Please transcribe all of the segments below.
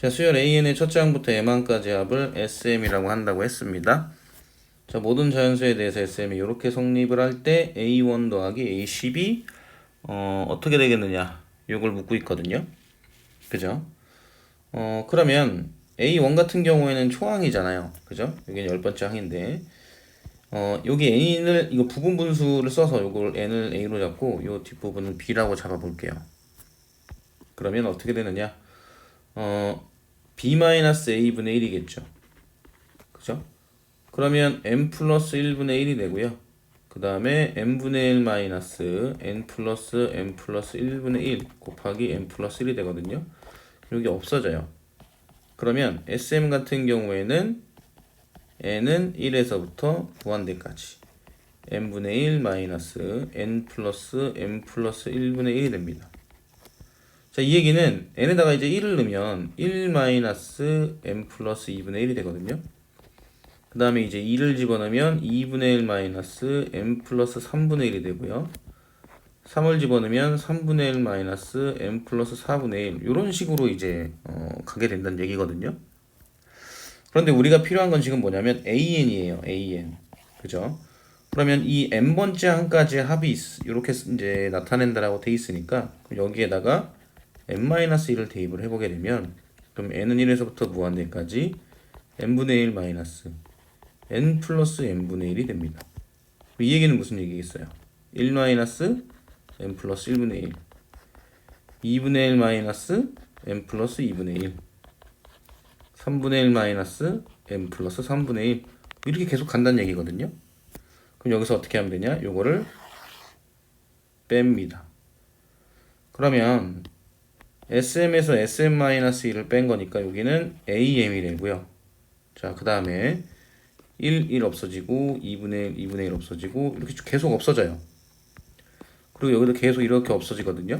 자, 수열 AN의 첫 장부터 M항까지 합을 SM이라고 한다고 했습니다. 자, 모든 자연수에 대해서 SM이 이렇게 성립을 할 때 A1 더하기 A10이 어, 어떻게 되겠느냐? 이걸 묻고 있거든요. 그죠? 어, 그러면 A1 같은 경우에는 초항이잖아요. 그죠? 여기는 열 번째 항인데 어, 여기 N을 이거 부분 분수를 써서 이걸 N을 A로 잡고 이 뒷부분은 B라고 잡아 볼게요. 그러면 어떻게 되느냐? 어, B-A분의 1이겠죠. 그죠? 그러면 n 플러스 1분의 1이 되고요. 그 다음에 n분의 1 마이너스 n 플러스 n 플러스 1분의 1 곱하기 n 플러스 1이 되거든요. 여기 없어져요. 그러면 SM 같은 경우에는 n은 1에서부터 무한대까지 n분의 1 마이너스 n 플러스 n 플러스 1분의 1이 됩니다. 자, 이 얘기는 n에다가 이제 1을 넣으면 1 마이너스 n 플러스 2분의 1이 되거든요. 그 다음에 이제 2를 집어넣으면 2분의 1 마이너스 n 플러스 3분의 1이 되고요. 3을 집어넣으면 3분의 1 마이너스 n 플러스 4분의 1 이런 식으로 이제 어, 가게 된다는 얘기거든요. 그런데 우리가 필요한 건 지금 뭐냐면 an이에요. an. 그죠? 그러면 이 n번째 항까지 합이 이렇게 이제 나타낸다라고 돼 있으니까 여기에다가 n-1을 대입을 해보게 되면 그럼 n은 1에서부터 무한대까지 n분의 1 마이너스 n 플러스 n분의 1이 됩니다. 이 얘기는 무슨 얘기겠어요? 1 마이너스 n 플러스 1분의 1 2분의 1 마이너스 n 플러스 2분의 1 3분의 1 마이너스 n 플러스 3분의 1 이렇게 계속 간다는 얘기거든요. 그럼 여기서 어떻게 하면 되냐? 요거를 뺍니다. 그러면 SM에서 SM-1을 뺀 거니까 여기는 AM이 되고요. 자, 그 다음에 1, 1 없어지고 2분의 1, 2분의 1 없어지고 이렇게 쭉 계속 없어져요. 그리고 여기도 계속 이렇게 없어지거든요.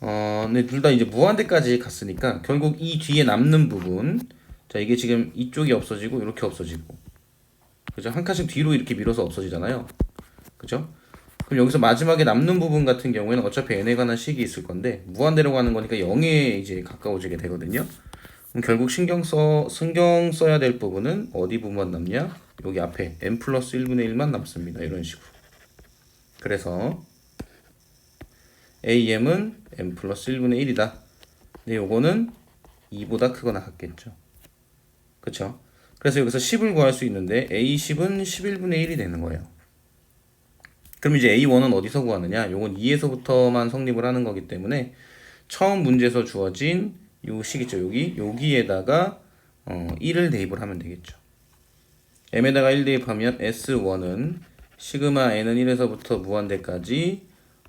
어, 근데 둘 다 이제 무한대까지 갔으니까 결국 이 뒤에 남는 부분 자, 이게 지금 이쪽이 없어지고 이렇게 없어지고 그죠? 한 칸씩 뒤로 이렇게 밀어서 없어지잖아요. 그죠? 그럼 여기서 마지막에 남는 부분 같은 경우에는 어차피 n에 관한 식이 있을 건데 무한대로 가는 거니까 0에 이제 가까워지게 되거든요. 그럼 결국 신경 써 신경 써야 될 부분은 어디 부분만 남냐? 여기 앞에 n 플러스 1분의 1만 남습니다. 이런 식으로. 그래서 am은 n 플러스 1분의 1이다. 근데 요거는 2보다 크거나 같겠죠. 그쵸? 그래서 여기서 10을 구할 수 있는데 a10은 11분의 1이 되는 거예요. 그럼 이제 A1은 어디서 구하느냐? 요건 2에서부터만 성립을 하는 거기 때문에 처음 문제에서 주어진 요식 있죠. 여기 여기에다가 어, 1을 대입을 하면 되겠죠. m에다가 1 대입하면 S1은 시그마 n은 1에서부터 무한대까지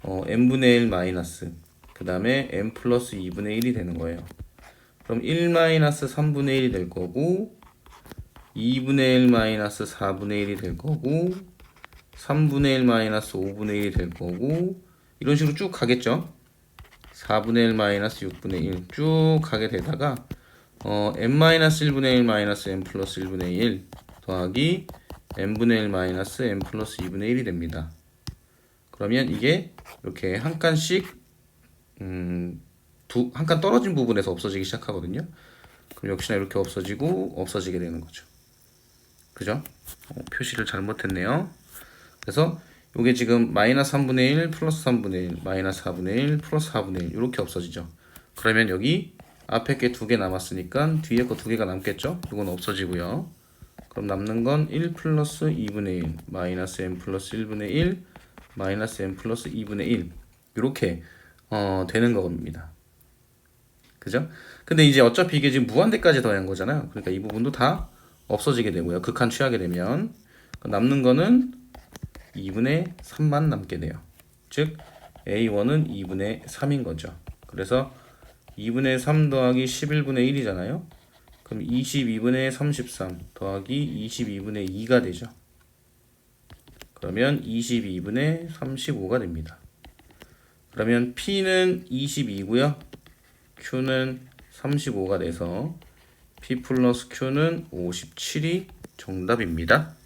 어, n분의 1 마이너스 그 다음에 n 플러스 2분의 1이 되는 거예요. 그럼 1 마이너스 3분의 1이 될 거고 2분의 1 마이너스 4분의 1이 될 거고 3분의 1 마이너스 5분의 1이 될 거고 이런 식으로 쭉 가겠죠? 4분의 1 마이너스 6분의 1 쭉 가게 되다가 어, n 마이너스 1분의 1 마이너스 n 플러스 1분의 1 더하기 n분의 1 마이너스 n 플러스 2분의 1이 됩니다. 그러면 이게 이렇게 한 칸씩 음, 두, 한칸 떨어진 부분에서 없어지기 시작하거든요. 그럼 역시나 이렇게 없어지고 없어지게 되는 거죠. 그죠? 어, 표시를 잘못했네요 그래서 이게 지금 마이너스 3분의 1 플러스 3분의 1 마이너스 4분의 1 플러스 4분의 1 이렇게 없어지죠. 그러면 여기 앞에 게 두 개 남았으니까 뒤에 거 두 개가 남겠죠. 이건 없어지고요. 그럼 남는 건 1 플러스 2분의 1 마이너스 n 플러스 1분의 1 마이너스 n 플러스 2분의 1 이렇게 어, 되는 겁니다. 그죠? 근데 이제 어차피 이게 지금 무한대까지 더한 거잖아요. 그러니까 이 부분도 다 없어지게 되고요. 극한 취하게 되면 남는 거는 2분의 3만 남게 돼요. 즉 A1은 2분의 3인 거죠. 그래서 2분의 3 더하기 11분의 1이잖아요. 그럼 22분의 33 더하기 22분의 2가 되죠. 그러면 22분의 35가 됩니다. 그러면 P는 22고요. Q는 35가 돼서 P 플러스 Q는 57이 정답입니다.